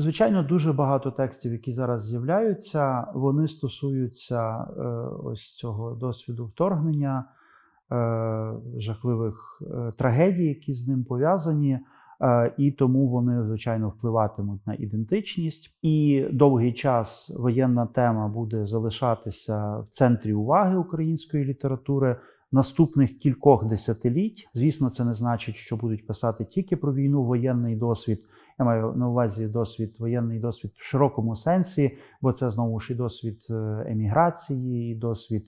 Звичайно, дуже багато текстів, які зараз з'являються, вони стосуються е, ось цього досвіду вторгнення, е, жахливих е, трагедій, які з ним пов'язані, е, і тому вони, звичайно, впливатимуть на ідентичність. І довгий час воєнна тема буде залишатися в центрі уваги української літератури. Наступних кількох десятиліть, звісно, це не значить, що будуть писати тільки про війну, воєнний досвід. Я маю на увазі досвід, воєнний досвід в широкому сенсі, бо це знову ж і досвід е, еміграції, і досвід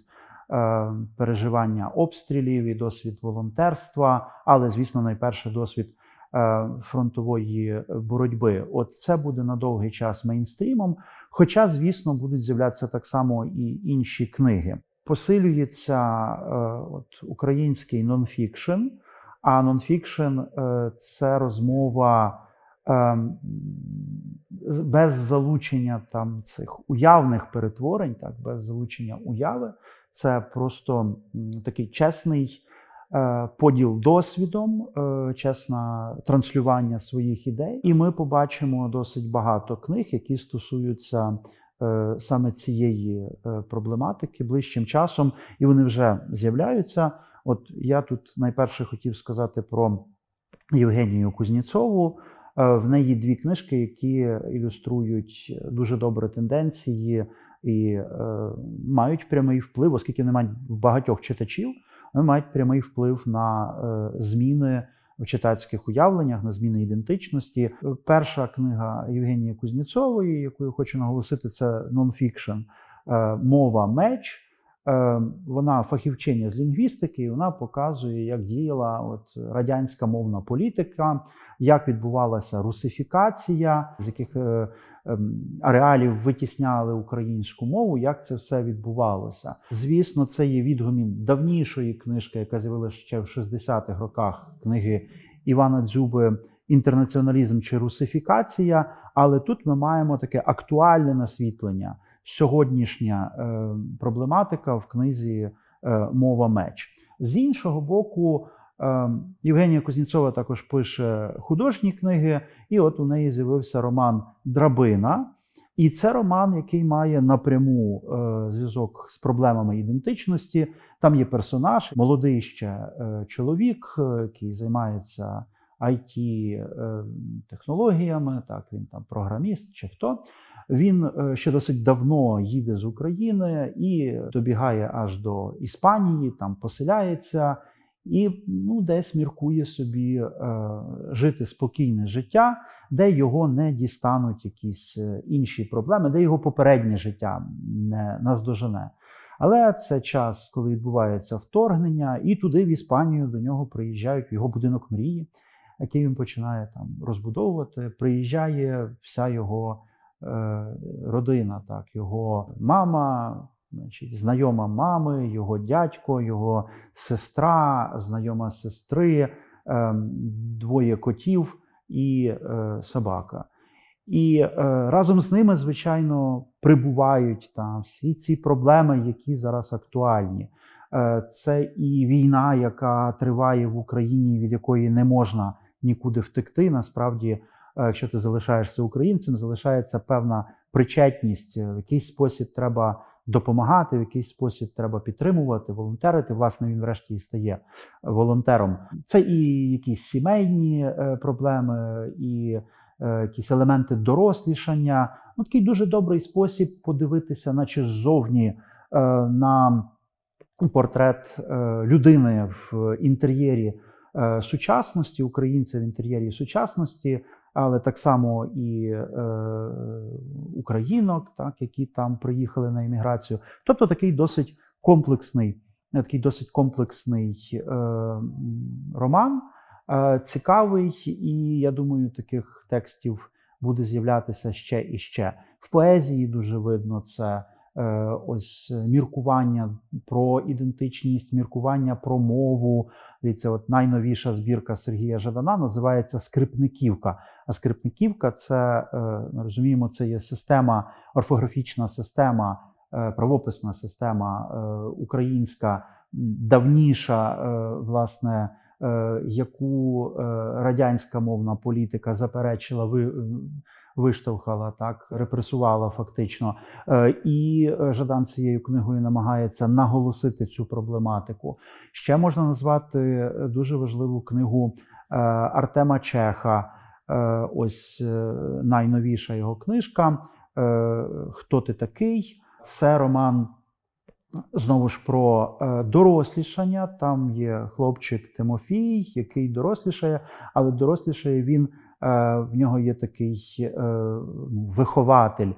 е, переживання обстрілів, і досвід волонтерства, але, звісно, найперше досвід е, фронтової боротьби. От це буде на довгий час мейнстрімом. Хоча, звісно, будуть з'являтися так само і інші книги. Посилюється е, от, український нонфікшн, а нонфікшн е, це розмова. З- без залучення там цих уявних перетворень, так, без залучення уяви, це просто такий чесний е, поділ досвідом, е, чесне транслювання своїх ідей. І ми побачимо досить багато книг, які стосуються е, саме цієї е, проблематики ближчим часом, і вони вже з'являються. От я тут найперше хотів сказати про Євгенію Кузнєцову. Е, В неї дві книжки, які ілюструють дуже добре тенденції і е, мають прямий вплив, оскільки мають багатьох читачів, вони мають прямий вплив на е, зміни в читацьких уявленнях, на зміни ідентичності. Перша книга Євгенії Кузнєцової, яку я хочу наголосити, це нонфікшн е, Мова меч. Е, Вона фахівчиня з лінгвістики, і вона показує, як діяла от радянська мовна політика, як відбувалася русифікація, з яких е, ареалів витісняли українську мову, як це все відбувалося. Звісно, це є відгомін давнішої книжки, яка з'явилася ще в 60-х роках книги Івана Дзюби Інтернаціоналізм чи русифікація. Але тут ми маємо таке актуальне насвітлення, сьогоднішня е, проблематика в книзі е, Мова меч. З іншого боку, Євгенія Кузнєцова також пише художні книги, і от у неї з'явився роман Драбина. І це роман, який має напряму е, зв'язок з проблемами ідентичності. Там є персонаж, молодий ще е, чоловік, е, який займається it е, технологіями. Так, він там програміст чи хто. Він е, ще досить давно їде з України і добігає аж до Іспанії, там поселяється і ну, десь міркує собі е, жити спокійне життя, де його не дістануть якісь е, інші проблеми, де його попереднє життя не наздожене. Але це час, коли відбувається вторгнення, і туди, в Іспанію, до нього приїжджають його будинок мрії, який він починає там розбудовувати. Приїжджає вся його е, родина, так, його мама, значить, знайома мами, його дядько, його сестра, знайома сестри, е, двоє котів і е, собака. І е, разом з ними, звичайно, прибувають там всі ці проблеми, які зараз актуальні. Е, це і війна, яка триває в Україні, від якої не можна нікуди втекти. Насправді, якщо ти залишаєшся українцем, залишається певна причетність. В якийсь спосіб треба допомагати, в якийсь спосіб треба підтримувати, волонтерити. Власне, він врешті стає волонтером. Це і якісь сімейні е, проблеми, і е, якісь елементи дорослішання. Ну, такий дуже добрий спосіб подивитися, наче ззовні е, на портрет людини в інтер'єрі сучасності, українця в інтер'єрі сучасності, але так само і е, українок, так, які там приїхали на імміграцію. Тобто такий досить комплексний, такий досить комплексний е, роман, е, цікавий, і я думаю, таких текстів буде з'являтися ще і ще. В поезії дуже видно це. е, Ось міркування про ідентичність, міркування про мову. Дивіться, от найновіша збірка Сергія Жадана називається Скрипниківка. А скрипниківка це е, розуміємо, це є система, орфографічна система, е, правописна система е, українська, давніша, власне, яку радянська мовна політика заперечила, ви, виштовхала, так, репресувала фактично. І Жадан цією книгою намагається наголосити цю проблематику. Ще можна назвати дуже важливу книгу Артема Чеха. Е, Ось е, найновіша його книжка е, Хто ти такий? Це роман знову ж про дорослішання. Там є хлопчик Тимофій, який дорослішає, але дорослішає він, в нього є такий ну, вихователь.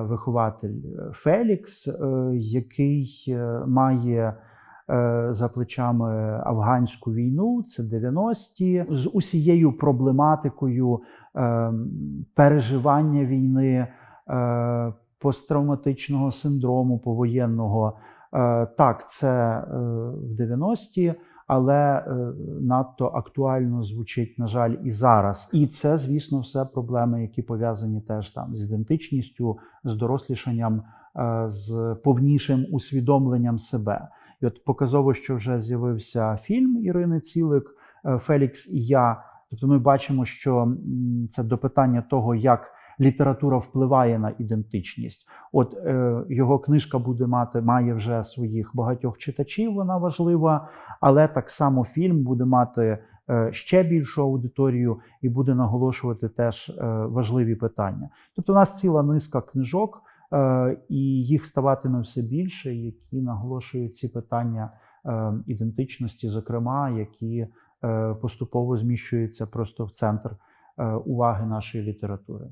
Вихователь Фелікс, який має за плечами афганську війну, це 90-ті, з усією проблематикою е, переживання війни, е, посттравматичного синдрому повоєнного. Е, Так, це е, в 90-ті, але е, надто актуально звучить, на жаль, і зараз. І це, звісно, все проблеми, які пов'язані теж там з ідентичністю, з дорослішанням, е, з повнішим усвідомленням себе. І от показово, що вже з'явився фільм Ірини Цілик е, Фелікс і я. Тобто ми бачимо, що це до питання того, як література впливає на ідентичність. От е, його книжка буде мати, має вже своїх багатьох читачів, вона важлива, але так само фільм буде мати е, ще більшу аудиторію і буде наголошувати теж е, важливі питання. Тобто, у нас ціла низка книжок, і їх ставатиме все більше, які наголошують ці питання е, ідентичності, зокрема, які е, поступово зміщуються просто в центр е, уваги нашої літератури.